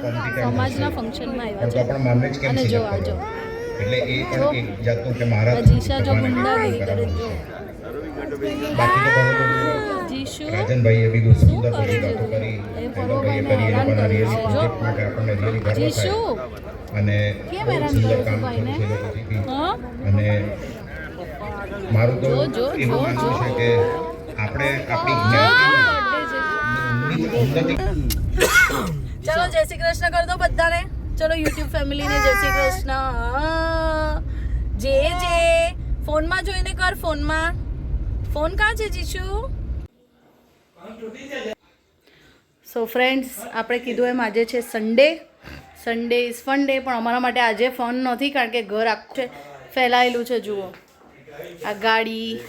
સમાજના ફંક્શનમાં આવ્યા છે. અને જો આ જો એટલે એ પણ એક જાતનું કે મારા જીશા જો તમારે ગુંડાગીરી કરે જો જીશુ રાજનભાઈએ બી બહુ સુંદર કરે બધી છે? વાતો કરી એ ભૈરવભાઈએ કરી એ લોકોના જો. project માટે આપણને really ગર્વ જીશુ અને કેમ હેરાન સુંદર કરે ભાઈને? અને મારું તો એવું માનવું છે કે આપણે આપણી. ઉન્નતિ ચલો જય શ્રી કૃષ્ણ કર દો બધાને. ચલો યુટ્યુબ ફેમિલીને જય શ્રી કૃષ્ણ. જે જે. ફોનમાં જોઈને કર ફોનમાં. ફોન કાં છે જીશુ? સો ફ્રેન્ડ્સ આપણે કીધું એમ આજે છે Sunday Sunday is fun day પણ અમારા માટે આજે ફન નથી કારણ કે ઘર આખું છે. ફેલાયેલું છે જુઓ. આ ગાડી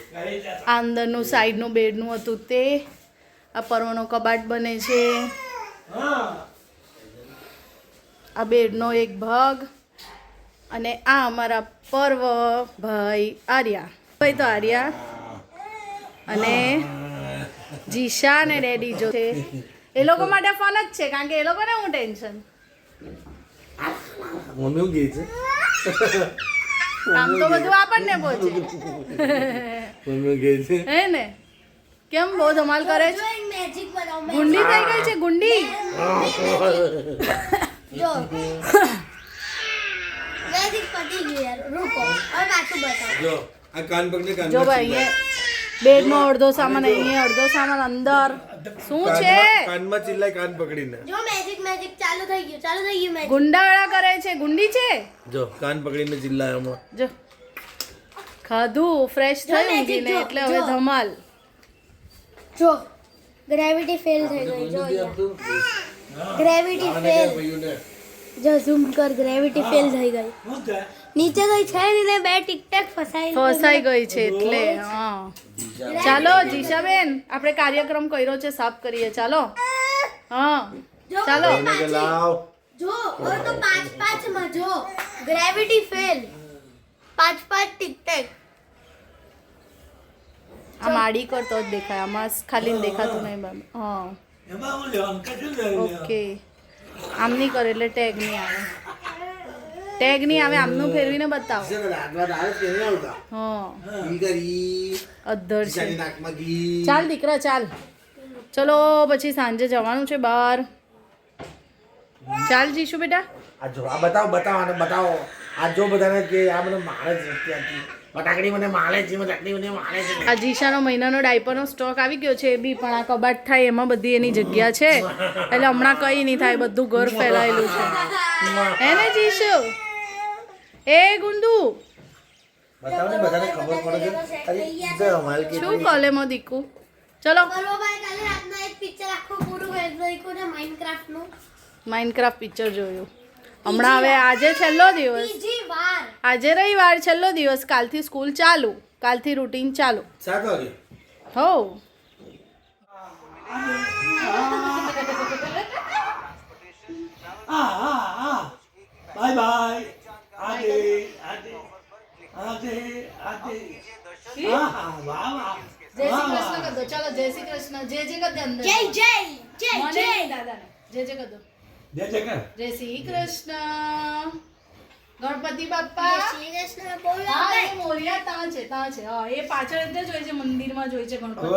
આ અંદરનું સાઈડનું બેડનું હતું તે. આ પરવાનો કબાટ બને છે. આ બેડનો એક ભાગ અને આ અમારા પર્વ ભાઈ આર્યા. ભાઈ તો આર્યા. અને જીશા ને ડેડી જો છે. એ લોકો માટે ફોન જ છે કારણ કે એ લોકોને હું ટેન્શન? મમ્મી હું ગઈ છે? કામ તો બધું આપણને પહોંચે. મમ્મી ગઈ છે? હે ને? કેમ બહુ ધમાલ કરે છે? ગુંડી થઈ ગઈ છે ગુંડી? જો. ભાઈ અહીંયા બેડનો અડધો સામાન અહીંયા અડધો સામાન અંદર. શું છે? કાનમાં ચિલ્લાય કાન પકડીને. જો મેજિક મેજિક ચાલુ થઈ ગયું ચાલુ થઈ ગયું મેજિક ગુંડાવાળા કરે છે. ગુંડી છે? જો કાન પકડીને ચિલ્લાય હમણાં જો. ખાધું ફ્રેશ થયું ઊંઘીને એટલે હવે ધમાલ. જો. ગ્રેવિટી ફેલ થઈ ગઈ જો ગ્રેવિટી ફેલ જો ઝૂમ કર ગ્રેવિટી ફેલ થઈ ગઈ. નીચે ગઈ છે નહીં ને બે ટિકટેક ફસાઈ ફસાઈ ગઈ છે એટલે હા. ચાલો જીશાબેન આપણે કાર્યક્રમ કર્યો છે સાફ કરીએ. ચાલો. હા. ચાલો. જો હવે તો પાંચ પાંચમાં જો. ગ્રેવિટી ફેલ પાંચ પાંચ ટિકટેક. આ માડી કરતો જ દેખાય આમાં ખાલી દેખાતું નહીં બાબ. હા. ઓકે. આમ નહીં કરે એટલે ટેગ નહીં આવે. ટેગ નહીં આવે આમનું ફેરવીને બતાવો. અધર છે. ચાલ દીકરા ચાલ. ચલો પછી સાંજે જવાનું છે બહાર. ચાલ જીશું બેટા. આ જો આ બતાવો બતાવો આને બતાવો. આ જો બધાને કે આ મને મારે છે ત્યાંથી. ફટાકડી મને માલે છે બટાકડી મને માલે છે. આ જીશાનો મહિનાનો ડાયપરનો સ્ટોક આવી ગયો છે એ બી પણ આ કબાટ થાય એમાં બધી એની જગ્યા છે. એટલે હમણાં કંઈ નહીં થાય બધું ઘર ફેલાયેલું છે. હે ને જીશુ? એ ગુંદુ? શું કોલે બધાને ખબર પડે છે. અરે જો અમારે કે શું કોલેમાં દીકુ? ચલો. માઇન્ડક્રાફ્ટ કાલે રાતના એક પિક્ચર આખું પૂરું વેચવાયું છે માઇનક્રાફ્ટનું. માઇનક્રાફ્ટ પિક્ચર જોયું. હમણાં હવે આજે છેલ્લો દિવસ. આજે રવિવાર છેલ્લો દિવસ. કાલથી સ્કૂલ ચાલુ કાલથી રૂટીન ચાલુ. હો. Bye bye. આદે આદે આદે આદે હા હા વાહ વાહ. જય શ્રી કૃષ્ણ કર દો ચાલો જય શ્રી કૃષ્ણ. જય જય કર દે અંદર જય જય જય જય. દાદાને. જય જય કર દો જય જય શ્રી કૃષ્ણ. ગણપતિ બાપ્પા. શ્રી કૃષ્ણ બોલો હા એ મોરિયા ત્યાં છે ત્યાં છે. હા એ પાછળ એટલે જોઈ છે મંદિરમાં જોઈ છે ગણપતિ.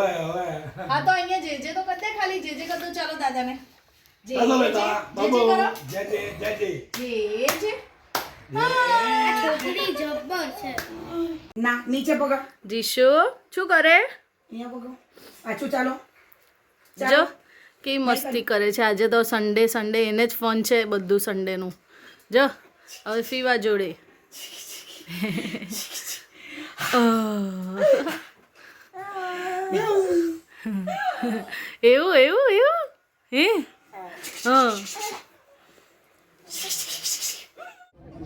હા તો અહીંયા જે જે તો કર ખાલી જે જે કર ચાલો દાદાને. જે જે બેટા જે બાબુ જે કરો. જય જય જય જય જે જે. છોકરી જબ્બર છે. ના નીચે પકડ જીશુ શું કરે? અહીંયા પકડો પાછું ચાલો? જો. કેવી મસ્તી કરે છે? આજે તો સન્ડે સન્ડે એને જ ફોન છે બધું સન્ડેનું જો હવે ફીવા જોડે. એવું એવું એવું? હે? હા.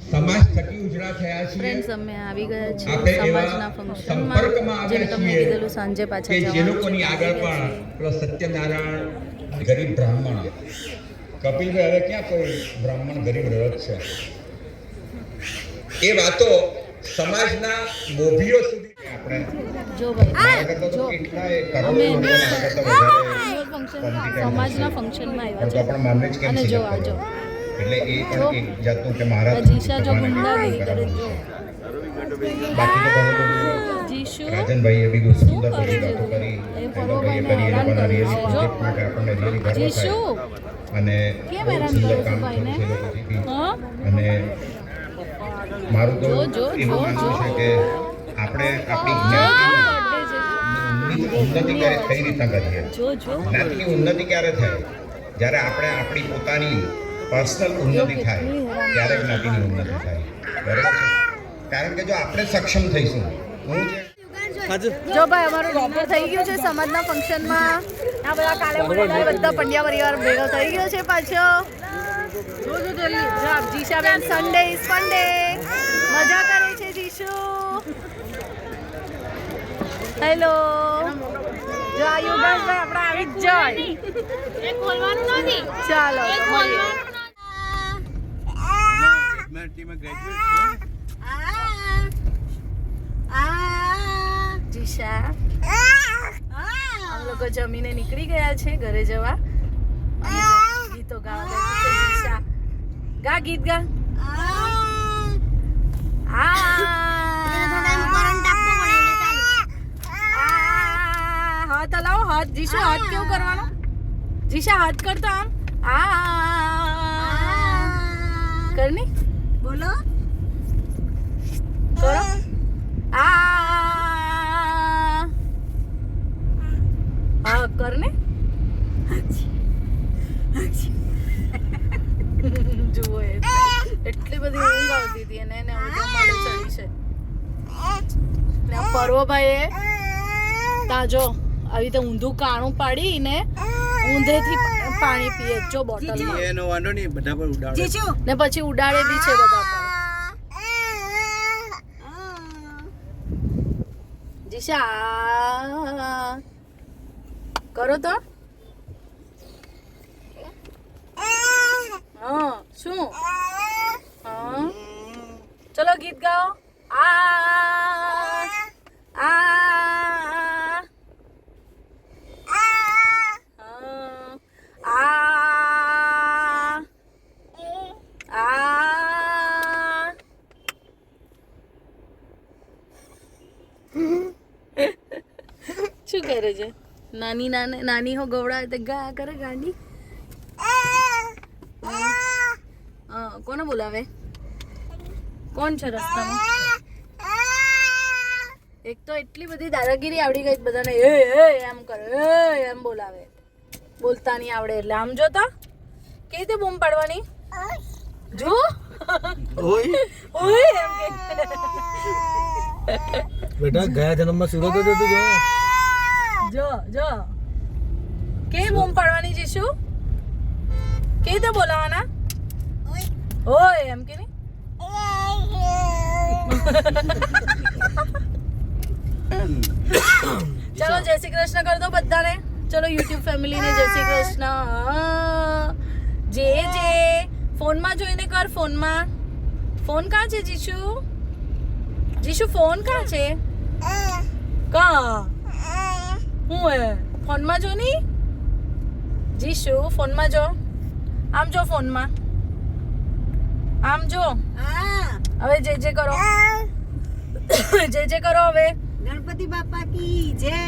સમાજ થકી ઉજળા થયા છીએ. ફ્રેન્ડ્સ અમે આવી ગયા છીએ સમાજના ફંક્શનમાં જેમ તમે તમને કીધેલું સાંજે પાછા કે જે જવાનું લોકોની આગળ પણ સત્યનારાયણ ગરીબ બ્રાહ્મણ. કપિલભાઈ હવે ક્યાં કોઈ બ્રાહ્મણ ગરીબ રહ્યો છે? એ વાતો સમાજના મોભીઓ સુધી આપણે. સમાજના ફંક્શનમાં આવ્યા છે. અને જો select આ જો. કરો? એટલે એ પણ એક જાતનું કે મારા જીશા જો ગુંડાગીરી કરે બાકી તો જીશુ અને કેમ હેરાન કરો છો ભાઈને? મારું તો જો, જો, જો, માનવું જો. છે કે આપણે આપણી ઉન્નતિ કઈ રીતના કરીએ ઉન્નતિ ક્યારે થાય? જ્યારે આપણે આપણી પોતાની પર્સનલ ઉન્નતિ થાય ત્યારે જ્ઞાતિની ઉન્નતિ થાય. બરાબર? કારણ કે જો આપણે સક્ષમ થઈશું હું જે જો ભાઈ અમારું ડિનર થઈ ગયું છે સમાજના ફંક્શનમાં આ બધા કાલે બધા પંડ્યા પરિવાર ભેગો થઈ ગયો છે પાછો. જો જો જલ્દી જાબ જીશાબેન સન્ડે ઇઝ ફંડે મજા કરે છે જીશુ. હેલો જો આ યુગાસભાઈ આપણા આવી જ જાય. ખોલવાનું નથી. ચાલો મળીએ અમે લોકો જમીને નીકળી ગયા છે ઘરે જવા. ગીતો ગાવા ગા ગીત ગા. હાથ હલાવો હાથ જીશા હાથ કેવું કરવાનો? જીશા હાથ કરતો આમ. આ કરની બોલો કરો આ હા કરને જુઓ એ એટલી બધી ઊંઘ આવતી હતી અને એને હવે ચડી છે. ને પર્વભાઈએ તાજો આવી રીતે ઊંધું કાણું પાડીને ઊંધેથી પાણી પીએ જો બોટલમાં એનો વાંધો નહીં બધા પર ઉડાડે. ને પછી ઉડાડે બી છે બધા પર. જીશા. કરો તો. હા શું? હા. ચલો ગીત ગાઓ. આ આ હા. આ આ શું કરે છે? નાની નાની નાની હો ગવડાવે તો ગા કરે ગાંડી. હા કોને બોલાવે? કોણ છે રસ્તામાં? એક તો એટલી બધી દાદાગીરી આવડી ગઈ બધાને એ એ એમ કરે એ એમ બોલાવે. બોલતા નહીં આવડે એટલે. આમ જોતા કેવી રીતે બૂમ પાડવાની? જો. ઓય. ઓય એમ કે. બેટા ગયા જન્મમાં સુરત જ હતું જો જો જો. કે બૂમ પાડવાની જીશુ? કે રીતે બોલાવાના? ઓય એમ કે નહીં? ચલો, જય શ્રી કૃષ્ણ કર દો બધાને. ચલો યુટ્યુબ ફેમિલીને જય શ્રી કૃષ્ણ. જે જે. ફોનમાં જોઈને કર ફોનમાં. ફોન કા છે, જીશુ? જીશુ, ફોન કા છે? કા? હું હે? ફોનમાં જો ની? જીશુ, ફોનમાં જો. આમ જો ફોનમાં. આમ જો. હવે જે જે કરો. જે જે કરો હવે. ગણપતિ બાપા કી જય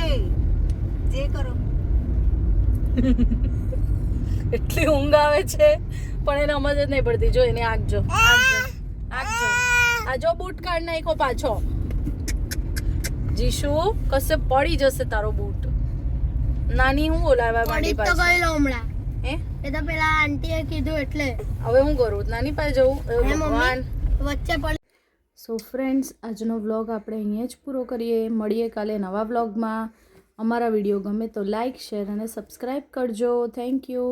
જે કરો. એટલી ઊંઘ આવે છે પણ એને સમજ જ નહીં પડતી. જો એને આંખ જો. આંખ જો. બૂટ કાઢ નાખો પાછો. જીશુ કશે પડી જશે તારો બૂટ. નાની હું બોલાવવા માંડી પડી તો પાછી. ગયેલો હમણાં. હે? એ તો પેલા આંટીએ કીધું એટલે. હવે હું કરું નાની પાસે જવું? ભગવાન. વચ્ચે પડી સો ફ્રેન્ડ્સ આજનો વ્લોગ આપણે અહીંયા જ પૂરો કરીએ. મળીએ કાલે નવા વ્લોગમાં અમારા વીડિયો ગમે તો લાઇક શેર અને સબસ્ક્રાઈબ કરજો. Thank you